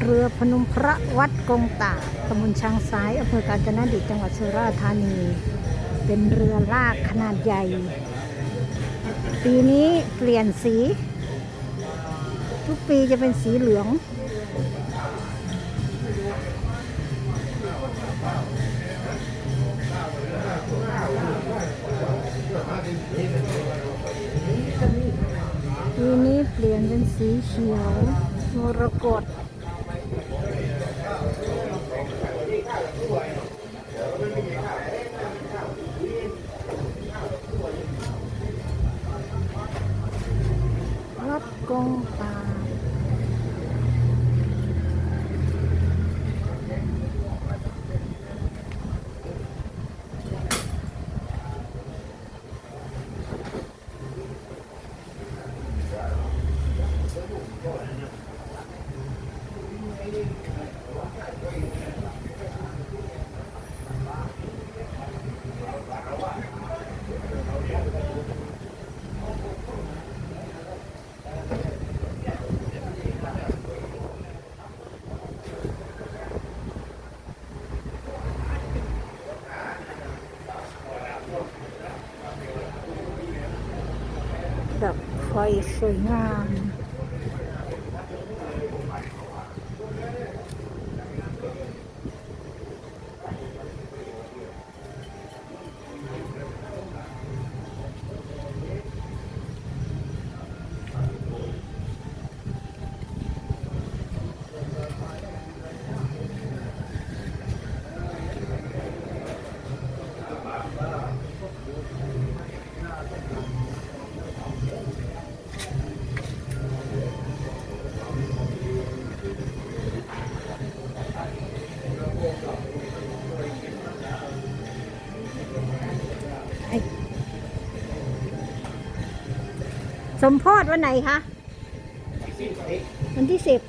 เรือพนมพระวัดกงตาตำบลช้างซ้ายอำเภอกาญจนดิตจังหวัดสุราษฎร์ธานี เป็นเรือลากขนาดใหญ่ ปีนี้เปลี่ยนสี ทุกปีจะเป็นสีเหลือง ปีนี้เปลี่ยนเป็นสีเขียวมรกต วัด กงตาคดับไฟสวยงาม สมโพธวันไหนคะ วันที่สิบ